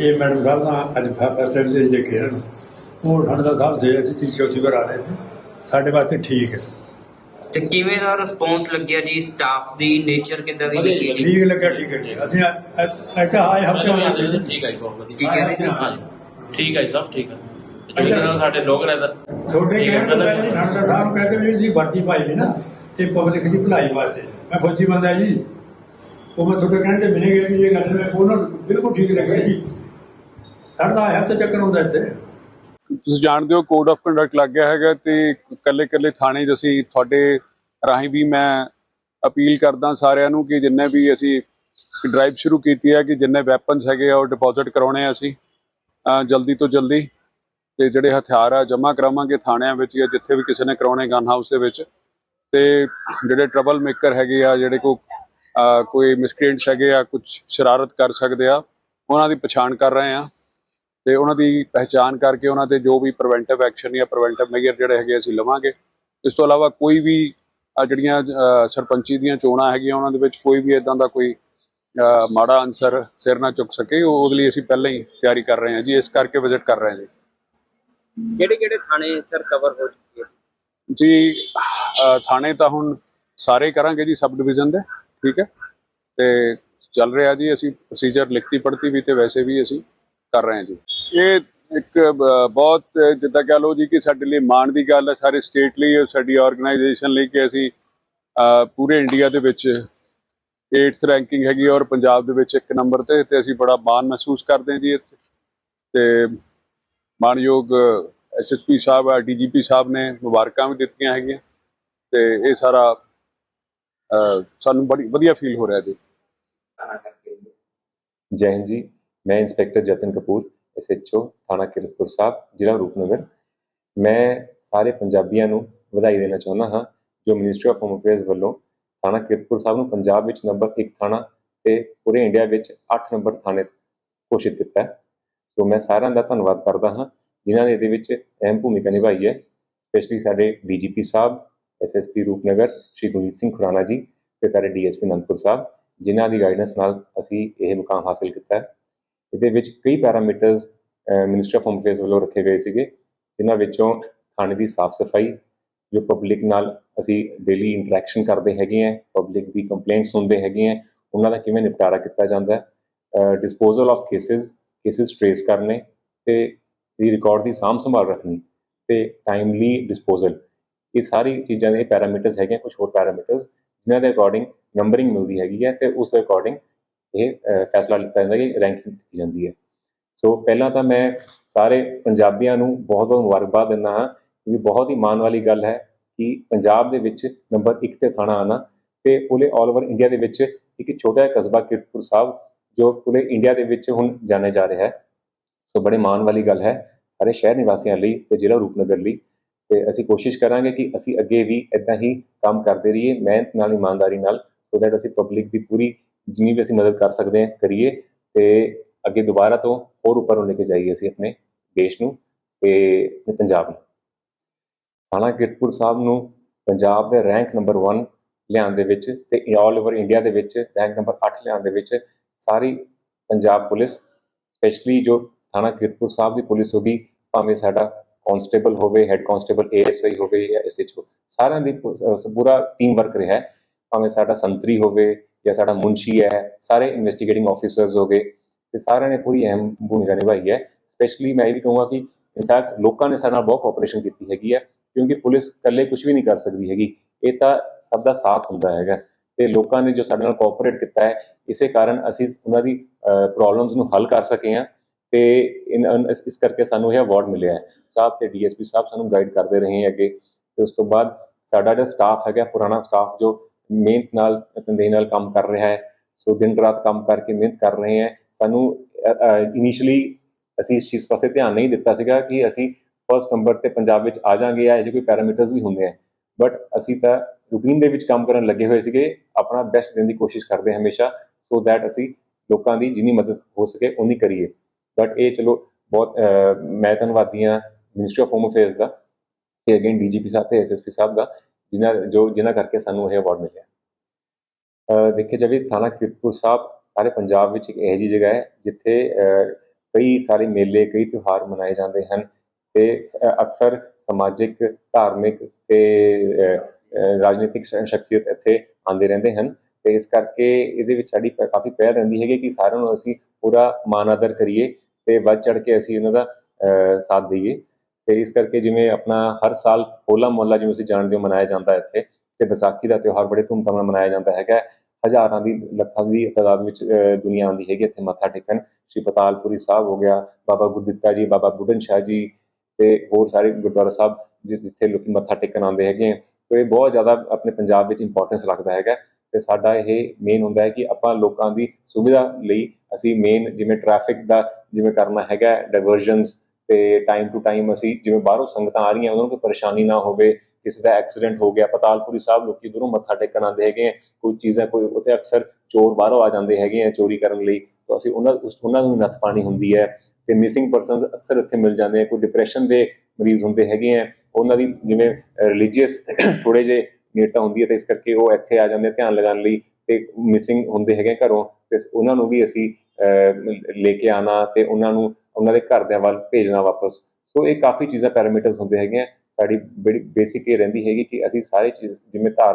ਇਹ ਮੈਡਮ ਸਾਹਿਬ ਦਾ ਅੱਜ first time ਦੇ ਜੇ ਕਿਹਾ ਨਾ ਉਹ ਠੰਡ ਦਾ ਸਾਹਿਬ ਦੇ ਅਸੀਂ ਤੀਜੀ ਚੌਥੀ ਵਾਰ ਆ ਰਹੇ ਸੀ। ਸਾਡੇ ਵਾਸਤੇ ਠੀਕ ਹੈ। ਤੇ ਕਿਵੇਂ ਦਾ ਰਿਸਪੌਂਸ ਲੱਗਿਆ ਜੀ? ਸਟਾਫ ਦੀ ਨੇਚਰ ਕਿੱਦਾਂ ਦੀ ਲੱਗੀ ਜੀ? ਠੀਕ ਲੱਗਿਆ ਠੀਕ ਹੈ ਅਸੀਂ ਹਫ਼ਤੇ ਵਧੀਆ ਹੋਏ ਵਧੀਆ ਜੀ ਠੀਕ ਹੈ ਜੀ ਬਹੁਤ ਵਧੀਆ। ਠੀਕ ਹੈ ਜੀ। ਠੀਕ ਹੈ ਸਭ ਠੀਕ ਹੈ। ਜਿਹੜੇ ਸਾਡੇ ਲੋਕ ਰਹਿੰਦਾ ਤੁਹਾਡੇ ਕਹਿਣ ਤੋਂ ਪਹਿਲਾਂ ਠੰਡ ਸਾਹਿਬ ਕਹਿੰਦੇ ਵੀ ਜੀ ਵਰਦੀ ਪਾਈ ਵੀ ਨਾ ਤੇ ਪਬਲਿਕ ਦੀ ਭਲਾਈ ਵਾਸਤੇ। ਮੈਂ ਫੌਜੀ ਬੰਦਾ ਜੀ। ਉਹ ਮੈਂ ਤੁਹਾਡੇ ਕਹਿਣ ਤੇ ਮਿਲੇ ਗਿਆ ਕਿ ਇਹ ਗੱਲ ਮੈਂ ਉਹਨਾਂ ਨੂੰ ਬਿਲਕੁਲ ਠੀਕ ਲੱਗਿਆ ਜੀ। ਠੰਡ ਦਾ ਹਫ਼ਤੇ ਚੱਕਰ ਹੁੰਦਾ ਇੱਥੇ। ਤੁਸੀਂ ਜਾਣਦੇ ਹੋ ਕੋਡ ਆਫ ਕੰਡਕਟ ਲੱਗ ਗਿਆ ਹੈਗਾ ਤੇ ਕੱਲੇ ਕੱਲੇ ਥਾਣੇ 'ਚ ਅਸੀਂ ਤੁਹਾਡੇ ਰਾਹੀਂ ਵੀ ਮੈਂ ਅਪੀਲ ਕਰਦਾ ਸਾਰਿਆਂ ਨੂੰ ਕਿ ਜਿੰਨੇ ਵੀ ਅਸੀਂ ਡਰਾਈਵ ਸ਼ੁਰੂ ਕੀਤੀ ਹੈ ਕਿ ਜਿੰਨੇ ਵੈਪਨਸ ਹੈਗੇ ਆ ਉਹ ਡਿਪੋਜ਼ਿਟ ਕਰਾਉਣੇ ਆ ਅਸੀਂ ਜਲਦੀ ਤੋਂ ਜਲਦੀ। ਤੇ ਜਿਹੜੇ ਹਥਿਆਰ ਆ, ਜਮ੍ਹਾਂ ਕਰਾਵਾਂਗੇ ਥਾਣਿਆਂ ਵਿੱਚ ਜਾਂ ਜਿੱਥੇ ਵੀ ਕਿਸੇ ਨੇ ਕਰਾਉਣੇ ਗਨ ਹਾਊਸ ਦੇ ਵਿੱਚ। ਤੇ ਜਿਹੜੇ ਟਰਬਲ ਮੇਕਰ ਹੈਗੇ ਆ, ਜਿਹੜੇ ਕੋ ਕੋਈ ਮਿਸਕ੍ਰੀਐਂਟਸ ਹੈਗੇ ਆ ਕੁਝ ਸ਼ਰਾਰਤ ਕਰ ਸਕਦੇ ਆ, ਉਹਨਾਂ ਦੀ ਪਛਾਣ ਕਰ ਰਹੇ ਆ। ਤੇ ਉਹਨਾਂ ਦੀ ਪਹਿਚਾਣ ਕਰਕੇ ਉਹਨਾਂ ਤੇ ਜੋ ਵੀ ਪ੍ਰੀਵੈਂਟਿਵ ਐਕਸ਼ਨ ਜਾਂ ਪ੍ਰੀਵੈਂਟਿਵ ਮੈਜਰ ਜਿਹੜੇ ਹੈਗੇ ਅਸੀਂ ਲਵਾਂਗੇ। ਇਸ ਤੋਂ ਇਲਾਵਾ ਕੋਈ ਵੀ ਜਿਹੜੀਆਂ ਸਰਪੰਚੀ ਦੀਆਂ ਚੋਣਾਂ ਹੈਗੀਆਂ ਉਹਨਾਂ ਦੇ ਵਿੱਚ ਕੋਈ ਵੀ ਇਦਾਂ ਦਾ ਕੋਈ ਮਾੜਾ ਅਨਸਰ ਸਿਰ ਨਾ ਚੁੱਕ ਸਕੇ ਉਹ- ਉਹਦੇ ਲਈ ਅਸੀਂ ਪਹਿਲਾਂ ਹੀ ਤਿਆਰੀ ਕਰ ਰਹੇ ਹਾਂ ਜੀ ਇਸ ਕਰਕੇ ਵਿਜ਼ਿਟ ਕਰ ਰਹੇ ਹਾਂ ਜੀ। ਕਿਹੜੇ ਕਿਹੜੇ ਥਾਣੇ ਸਰ ਕਵਰ ਹੋ ਚੁੱਕੇ ਜੀ ਥਾਣੇ ਤਾਂ ਹੁਣ ਸਾਰੇ ਕਰਾਂਗੇ ਜੀ ਸਬ ਡਿਵੀਜ਼ਨ ਦੇ ਠੀਕ ਹੈ। ਤੇ ਚੱਲ ਰਿਹਾ ਜੀ ਅਸੀਂ ਪ੍ਰੋਸੀਜਰ ਲਿਖਤੀ ਪੜਤੀ ਵੀ ਤੇ ਵੈਸੇ ਵੀ ਅਸੀਂ ਕਰ ਰਹੇ ਹਾਂ ਜੀ। ਇਹ ਇੱਕ ਬਹੁਤ ਜਿੱਦਾਂ ਕਹ ਲਓ ਜੀ ਕਿ ਸਾਡੇ ਲਈ ਮਾਣ ਦੀ ਗੱਲ ਹੈ, ਸਾਰੇ ਸਟੇਟ ਲਈ ਔਰ ਸਾਡੀ ਆਰਗੇਨਾਈਜੇਸ਼ਨ ਲਈ ਕਿ ਅਸੀਂ ਪੂਰੇ ਇੰਡੀਆ ਦੇ ਵਿੱਚ 8th ਰੈਂਕਿੰਗ ਹੈਗੀ ਔਰ ਪੰਜਾਬ ਦੇ ਵਿੱਚ ਇੱਕ ਨੰਬਰ ਤੇ ਤੇ ਅਸੀਂ ਬੜਾ ਮਾਣ ਮਹਿਸੂਸ ਕਰਦੇ ਹਾਂ ਜੀ ਇੱਥੇ। ਤੇ ਮਾਨਯੋਗ ਐਸਐਸਪੀ ਸਾਹਿਬ ਆ ਡੀਜੀਪੀ ਸਾਹਿਬ ਨੇ ਮੁਬਾਰਕਾਂ ਵੀ ਦਿੱਤੀਆਂ ਹੈਗੀਆਂ। ਤੇ ਇਹ ਸਾਰਾ ਸਾਨੂੰ ਬੜੀ ਵਧੀਆ ਫੀਲ ਹੋ ਰਿਹਾ ਜੀ। ਜੈ ਹਿੰਦ ਜੀ। ਮੈਂ ਇੰਸਪੈਕਟਰ ਜਤਨ ਕਪੂਰ ਐਸਐਚਓ ਥਾਣਾ ਕਿਰਤਪੁਰ ਸਾਹਿਬ, ਜ਼ਿਲ੍ਹਾ ਰੂਪਨਗਰ। ਮੈਂ ਸਾਰੇ ਪੰਜਾਬੀਆਂ ਨੂੰ ਵਧਾਈ ਦੇਣਾ ਚਾਹੁੰਦਾ ਹਾਂ, ਜੋ ਮਿਨਿਸਟਰੀ ਆਫ ਹੋਮ ਅਫੇਅਰਸ ਵੱਲੋਂ ਥਾਣਾ ਕਿਰਤਪੁਰ ਸਾਹਿਬ ਨੂੰ ਪੰਜਾਬ ਵਿੱਚ ਨੰਬਰ 1 ਥਾਣਾ ਤੇ ਪੂਰੇ ਇੰਡੀਆ ਵਿੱਚ 8 ਨੰਬਰ ਥਾਣੇ ਘੋਸ਼ਿਤ ਕੀਤਾ ਸੋ ਮੈਂ ਸਾਰਿਆਂ ਦਾ ਧੰਨਵਾਦ ਕਰਦਾ ਹਾਂ, ਜਿਨ੍ਹਾਂ ਨੇ ਇਹਦੇ ਵਿੱਚ ਅਹਿਮ ਭੂਮਿਕਾ ਨਿਭਾਈ ਹੈ ਸਪੈਸ਼ਲੀ ਸਾਡੇ ਡੀਜੀਪੀ ਸਾਹਿਬ ਐਸਐਸਪੀ ਰੂਪਨਗਰ, ਸ਼੍ਰੀ ਗੁਰਜੀਤ ਸਿੰਘ ਖੁਰਾਣਾ ਜੀ ਤੇ ਸਾਡੇ ਡੀਐਸਪੀ ਅਨੰਦਪੁਰ ਸਾਹਿਬ, ਜਿਨ੍ਹਾਂ ਦੀ ਗਾਈਡੈਂਸ ਨਾਲ ਅਸੀਂ ਇਹ ਮੁਕਾਮ ਹਾਸਲ ਕੀਤਾ ਹੈ। ਇਹਦੇ ਵਿੱਚ ਕਈ parameters ministry of home affairs ਵੱਲੋਂ ਰੱਖੇ ਗਏ ਸੀਗੇ, ਜਿਨ੍ਹਾਂ ਵਿੱਚੋਂ ਥਾਣੇ ਦੀ ਸਾਫ਼ ਸਫ਼ਾਈ, ਜੋ ਪਬਲਿਕ ਨਾਲ ਅਸੀਂ ਡੇਲੀ ਇੰਟਰੈਕਸ਼ਨ ਕਰਦੇ ਹੈਗੇ ਆ ਪਬਲਿਕ ਦੀ ਕੰਪਲੇਂਟਸ ਹੁੰਦੇ ਹੈਗੇ ਆ ਉਹਨਾਂ ਦਾ ਕਿਵੇਂ ਨਿਪਟਾਰਾ ਕੀਤਾ ਜਾਂਦਾ ਹੈ disposal of cases cases trace ਕਰਨੇ ਤੇ ਦੀ ਰਿਕਾਰਡ ਦੀ ਸਾਂਭ ਸੰਭਾਲ ਰੱਖਣੀ ਤੇ ਟਾਈਮਲੀ ਡਿਸਪੋਜ਼ਲ ਇਹ ਸਾਰੀ ਚੀਜ਼ਾਂ ਦੇ ਪੈਰਾਮੀਟਰਸ ਹੈਗੇ ਕੁਝ ਹੋਰ ਪੈਰਾਮੀਟਰਸ ਜਿਨ੍ਹਾਂ ਦੇ ਅਕੋਰਡਿੰਗ ਨੰਬਰਿੰਗ ਮਿਲਦੀ ਹੈਗੀ ਹੈ ਤੇ ਉਸ ਦੇ ਅਕੋਰਡਿੰਗ ਇਹ ਫੈਸਲਾ ਲਿੱਤਾ ਜਾਂਦਾ ਕਿ ਰੈਂਕਿੰਗ ਕੀਤੀ ਜਾਂਦੀ ਹੈ। ਸੋ ਪਹਿਲਾਂ ਤਾਂ ਮੈਂ ਸਾਰੇ ਪੰਜਾਬੀਆਂ ਨੂੰ ਬਹੁਤ ਬਹੁਤ ਮੁਬਾਰਕਬਾਦ ਦਿੰਦਾ ਹਾਂ ਕਿਉਂਕਿ ਬਹੁਤ ਹੀ ਮਾਣ ਵਾਲੀ ਗੱਲ ਹੈ ਕਿ ਪੰਜਾਬ ਦੇ ਵਿੱਚ ਨੰਬਰ 1 ਤੇ ਥਾਣਾ ਆਣਾ ਤੇ ਪੂਰੇ ਆਲ ਓਵਰ ਇੰਡੀਆ ਦੇ ਵਿੱਚ ਇੱਕ ਛੋਟਾ ਜਿਹਾ ਕਸਬਾ ਕਿਰਤਪੁਰ ਸਾਹਿਬ, ਜੋ ਪੂਰੇ ਇੰਡੀਆ ਦੇ ਵਿੱਚ ਹੁਣ ਜਾਣਿਆ ਜਾ ਰਿਹਾ ਹੈ। ਸੋ ਬੜੇ ਮਾਣ ਵਾਲੀ ਗੱਲ ਹੈ ਸਾਰੇ ਸ਼ਹਿਰ ਨਿਵਾਸੀਆਂ ਲਈ ਤੇ ਜ਼ਿਲ੍ਹਾ ਰੂਪਨਗਰ ਲਈ। ਤੇ ਅਸੀਂ ਕੋਸ਼ਿਸ਼ ਕਰਾਂਗੇ ਕਿ ਅਸੀਂ ਅੱਗੇ ਵੀ ਇਦਾਂ ਹੀ ਕੰਮ ਕਰਦੇ ਰਹੀਏ, ਮਿਹਨਤ ਨਾਲ, ਇਮਾਨਦਾਰੀ ਨਾਲ ਸੋ ਦੈਟ ਅਸੀਂ ਪਬਲਿਕ ਦੀ ਪੂਰੀ ਜਿੰਨੀ ਵੀ ਅਸੀਂ ਮਦਦ ਕਰ ਸਕਦੇ ਹਾਂ, ਕਰੀਏ ਤੇ ਅੱਗੇ ਦੁਬਾਰਾ ਤੋਂ ਹੋਰ ਉੱਪਰ ਨੂੰ ਲੈ ਕੇ ਜਾਈਏ ਅਸੀਂ ਆਪਣੇ ਦੇਸ਼ ਨੂੰ ਤੇ ਪੰਜਾਬ ਨੂੰ। ਥਾਣਾ ਕਿਰਤਪੁਰ ਸਾਹਿਬ ਨੂੰ ਪੰਜਾਬ ਦੇ ਰੈਂਕ ਨੰਬਰ 1 ਲਿਆਉਣ ਦੇ ਵਿੱਚ ਤੇ ਆਲ ਓਵਰ ਇੰਡੀਆ ਦੇ ਵਿੱਚ ਰੈਂਕ ਨੰਬਰ 8 ਲਿਆਉਣ ਦੇ ਵਿੱਚ ਸਾਰੀ ਪੰਜਾਬ ਪੁਲਿਸ ਸਪੈਸ਼ਲੀ ਜੋ ਥਾਣਾ ਕਿਰਤਪੁਰ ਸਾਹਿਬ ਦੀ ਪੁਲਿਸ ਹੋਗੀ ਭਾਵੇਂ ਸਾਡਾ ਕਾਂਸਟੇਬਲ ਹੋਵੇ ਹੈੱਡ ਕਾਂਸਟੇਬਲ ਏਐਸਆਈ ਹੋਵੇ ਜਾਂ ਐਸਐਚਓ ਸਾਰਿਆਂ ਦੀ ਪੂਰਾ ਟੀਮ ਵਰਕ ਰਿਹਾ ਭਾਵੇਂ ਸਾਡਾ ਸੰਤਰੀ ਹੋਵੇ ਜਾਂ ਸਾਡਾ ਮੁੰਸ਼ੀ ਹੈ, ਸਾਰੇ ਇਨਵੈਸਟੀਗੇਟਿੰਗ ਆਫੀਸਰਸ ਗਏ, ਤੇ ਸਾਰਿਆਂ ਨੇ ਪੂਰੀ ਅਹਿਮ ਭੂਮਿਕਾ ਨਿਭਾਈ ਹੈ। ਸਪੈਸ਼ਲੀ ਮੈਂ ਇਹ ਵੀ ਕਹੂੰਗਾ ਕਿ ਇਨਫੈਕਟ ਲੋਕਾਂ ਨੇ ਸਾਡੇ ਨਾਲ ਬਹੁਤ ਕੋਆਪਰੇਸ਼ਨ ਕੀਤੀ ਹੈਗੀ ਹੈ, ਕਿਉਂਕਿ ਪੁਲਿਸ ਇਕੱਲੇ ਕੁਝ ਵੀ ਨਹੀਂ ਕਰ ਸਕਦੀ ਹੈਗੀ। ਇਹ ਤਾਂ ਸਭ ਦਾ ਸਾਥ ਹੁੰਦਾ ਹੈਗਾ। ਤੇ ਲੋਕਾਂ ਨੇ ਜੋ ਸਾਡੇ ਨਾਲ ਕੋਆਪਰੇਟ ਕੀਤਾ ਹੈ, ਇਸੇ ਕਾਰਨ ਅਸੀਂ ਉਹਨਾਂ ਦੀ ਪ੍ਰੋਬਲਮਸ ਨੂੰ ਹੱਲ ਕਰ ਸਕੇ ਹਾਂ ਤੇ ਇਸ- ਇਸ ਕਰਕੇ ਸਾਨੂੰ ਇਹ ਅਵਾਰਡ ਮਿਲਿਆ ਹੈ। ਸਾਹਿਬ ਤੇ ਡੀਐਸਪੀ ਸਾਹਿਬ ਸਾਨੂੰ ਗਾਈਡ ਕਰਦੇ ਰਹੇ ਅੱਗੇ ਤੇ ਉਸ ਤੋਂ ਬਾਅਦ ਸਾਡਾ ਜਿਹੜਾ ਸਟਾਫ ਹੈਗਾ, ਪੁਰਾਣਾ ਸਟਾਫ ਜੋ ਮਿਹਨਤ ਨਾਲ ਤਨਦੇਹੀ ਨਾਲ ਕੰਮ ਕਰ ਰਿਹਾ ਹੈ। ਸੋ ਦਿਨ ਰਾਤ ਕੰਮ ਕਰਕੇ ਮਿਹਨਤ ਕਰ ਰਹੇ ਹੈ। ਸਾਨੂੰ ਇਨੀਸ਼ੀਅਲੀ ਅਸੀਂ ਇਸ ਚੀਜ਼ ਪਾਸੇ ਧਿਆਨ ਨਹੀਂ ਦਿੱਤਾ ਸੀਗਾ ਕਿ ਅਸੀਂ ਫਰਸਟ ਨੰਬਰ ਤੇ ਪੰਜਾਬ ਵਿੱਚ ਆ ਜਾਾਂਗੇ ਜਾਂ ਇਹੋ ਕੋਈ ਪੈਰਾਮੀਟਰਸ ਵੀ ਹੁੰਦੇ ਆ। ਬਟ ਅਸੀਂ ਤਾਂ ਰੂਟੀਨ ਦੇ ਵਿੱਚ ਕੰਮ ਕਰਨ ਲੱਗੇ ਹੋਏ ਸੀਗੇ। ਆਪਣਾ ਬੈਸਟ ਦੇਣ ਦੀ ਕੋਸ਼ਿਸ਼ ਕਰਦੇ ਹਾਂ ਹਮੇਸ਼ਾ। ਸੋ ਦੈਟ ਅਸੀਂ ਲੋਕਾਂ ਦੀ ਜਿੰਨੀ ਮਦਦ ਹੋ ਸਕੇ ਉਨੀ ਕਰੀਏ। ਬਟ ਇਹ ਚਲੋ ਬਹੁਤ ਮੈਂ ਧੰਨਵਾਦੀ ਹਾਂ ਮਿਨਿਸਟਰੀ ਆਫ ਹੋਮ ਅਫੇਅਰਸ ਦਾ ਤੇ ਅਗੇਨ ਡੀਜੀਪੀ ਸਾਹਿਬ ਤੇ ਐਸਐਸਪੀ ਸਾਹਿਬ ਦਾ ਜਿਨ੍ਹਾਂ ਜੋ ਜਿਨ੍ਹਾਂ ਕਰਕੇ ਸਾਨੂੰ ਇਹ ਅਵਾਰਡ ਮਿਲਿਆ। ਅਹ ਦੇਖਿਆ ਜਾਵੇ ਥਾਣਾ ਕਿਰਤਪੁਰ ਸਾਹਿਬ, ਸਾਰੇ ਪੰਜਾਬ ਵਿੱਚ ਇੱਕ ਇਹੋ ਜਿਹੀ ਜਗ੍ਹਾ ਹੈ, ਜਿੱਥੇ ਕਈ ਸਾਰੇ ਮੇਲੇ, ਕਈ ਤਿਉਹਾਰ ਮਨਾਏ ਜਾਂਦੇ ਹਨ ਤੇ ਅਕਸਰ ਸਮਾਜਿਕ, ਧਾਰਮਿਕ ਤੇ ਰਾਜਨੀਤਿਕ ਸ਼ਖਸੀਅਤ ਇੱਥੇ ਆਉਂਦੇ ਰਹਿੰਦੇ ਹਨ ਤੇ ਇਸ ਕਰਕੇ ਇਹਦੇ ਵਿੱਚ ਸਾਡੀ ਪ- ਕਾਫੀ ਪਹਿਲ ਰਹਿੰਦੀ ਹੈਗੀ ਕਿ ਸਾਰਿਆਂ ਨੂੰ ਅਸੀਂ ਪੂਰਾ ਮਾਣ ਆਦਰ ਕਰੀਏ ਤੇ ਵੱਧ ਚੜ ਕੇ ਅਸੀਂ ਉਹਨਾਂ ਦਾ ਸਾਥ ਦਈਏ। ਤੇ ਇਸ ਕਰਕੇ ਜਿਵੇਂ ਆਪਣਾ ਹਰ ਸਾਲ ਹੋਲਾ ਮੁਹੱਲਾ ਜਿਵੇਂ ਤੁਸੀਂ ਜਾਣਦੇ ਹੋ ਮਨਾਇਆ ਜਾਂਦਾ ਹੈ ਇੱਥੇ, ਤੇ ਵਿਸਾਖੀ ਦਾ ਤਿਉਹਾਰ ਬੜੇ ਧੂਮਧਾਮ ਨਾਲ ਮਨਾਇਆ ਜਾਂਦਾ ਹੈਗਾ ਹਜ਼ਾਰਾਂ ਦੀ, ਲੱਖਾਂ ਦੀ ਤਾਦਾਦ ਵਿੱਚ ਦੁਨੀਆ ਆਉਂਦੀ ਹੈਗੀ ਇੱਥੇ ਮੱਥਾ ਟੇਕਣ। ਸ਼੍ਰੀ ਪਤਾਲਪੁਰੀ ਸਾਹਿਬ ਹੋ ਗਿਆ, ਬਾਬਾ ਗੁਰਦਿੱਤਾ ਜੀ, ਬਾਬਾ ਬੁੱਢਨ ਸ਼ਾਹ ਜੀ ਤੇ ਹੋਰ ਸਾਰੇ ਗੁਰਦੁਆਰਾ ਸਾਹਿਬ ਜਿ- ਜਿੱਥੇ ਲੋਕੀ ਮੱਥਾ ਟੇਕਣ ਆਉਂਦੇ ਹੈਗੇ ਆ। ਤੇ ਇਹ ਬਹੁਤ ਜ਼ਿਆਦਾ ਆਪਣੇ ਪੰਜਾਬ ਵਿੱਚ ਇੰਪੋਰਟੈਂਸ ਰੱਖਦਾ ਹੈਗਾ ਤੇ ਸਾਡਾ ਇਹ ਮੇਨ ਹੁੰਦਾ ਹੈ ਕਿ ਆਪਾਂ ਲੋਕਾਂ ਦੀ ਸੁਵਿਧਾ ਲਈ ਅਸੀਂ ਮੇਨ ਜਿਵੇਂ ਟ੍ਰੈਫਿਕ ਦਾ ਜਿਵੇਂ ਕਰਨਾ ਹੈਗਾ ਡਾਇਵਰਜਨਸ ਤੇ ਟਾਈਮ ਟੂ ਟਾਈਮ ਅਸੀਂ ਜਿਵੇਂ ਬਾਹਰੋਂ ਸੰਗਤਾਂ ਆ ਰਹੀਆਂ, ਉਹਨਾਂ ਨੂੰ ਕੋਈ ਪਰੇਸ਼ਾਨੀ ਨਾ ਹੋਵੇ, ਕਿਸੇ ਦਾ ਐਕਸੀਡੈਂਟ ਹੋ ਗਿਆ, ਪਤਾਲਪੁਰੀ ਸਾਹਿਬ ਲੋਕੀ ਦੂਰੋਂ ਮੱਥਾ ਟੇਕਣ ਆਉਂਦੇ ਹੈਗੇ ਆ, ਕੋਈ ਚੀਜ਼ਾਂ ਕੋਈ ਉੱਥੇ ਅਕਸਰ ਚੋਰ ਬਾਹਰੋਂ ਆ ਜਾਂਦੇ ਹੈਗੇ ਆ ਚੋਰੀ ਕਰਨ ਲਈ, ਤਾਂ ਅਸੀਂ ਉਹਨਾਂ, ਉਸ- ਉਹਨਾਂ ਨੂੰ ਵੀ ਨੱਥ ਪਾਣੀ ਹੁੰਦੀ ਹੈ ਤੇ ਮਿਸਿੰਗ ਪਰਸਨਸ ਅਕਸਰ ਇੱਥੇ ਮਿਲ ਜਾਂਦੇ ਆ, ਕੋਈ ਡਿਪਰੈਸ਼ਨ ਦੇ ਮਰੀਜ਼ ਹੁੰਦੇ ਹੈਗੇ ਆ, ਉਹਨਾਂ ਦੀ ਜਿਵੇਂ ਰਿਲੀਜੀਅਸ ਥੋੜੇ ਜੇ ਨੇੜਤਾ ਹੁੰਦੀ ਹੈ ਤੇ ਇਸ ਕਰਕੇ ਉਹ ਇੱਥੇ ਆ ਜਾਂਦੇ ਧਿਆਨ ਲਗਾਉਣ ਲਈ ਤੇ ਮਿਸਿੰਗ ਹੁੰਦੇ ਹੈਗੇ ਘਰੋਂ, ਤੇ ਉਹਨਾਂ ਨੂੰ ਵੀ ਅਸੀਂ ਲੈ ਕੇ ਆਣਾ ਤੇ ਉਹਨਾਂ ਨੂੰ ਉਹਨਾਂ ਦੇ ਘਰਦਿਆਂ ਵੱਲ ਭੇਜਣਾ ਵਾਪਸ। ਸੋ ਇਹ ਕਾਫੀ ਚੀਜ਼ਾਂ ਪੈਰਾਮੀਟਰਸ ਹੁੰਦੇ ਹੈਗੇ ਆ ਸਾਡੀ ਬੜੀ ਬੇਸਿਕ ਇਹ ਰਹਿੰਦੀ ਹੈਗੀ ਕਿ ਅਸੀਂ ਸਾਰੇ ਚੀਜ਼ ਜਿਵੇਂ ਧਾਰ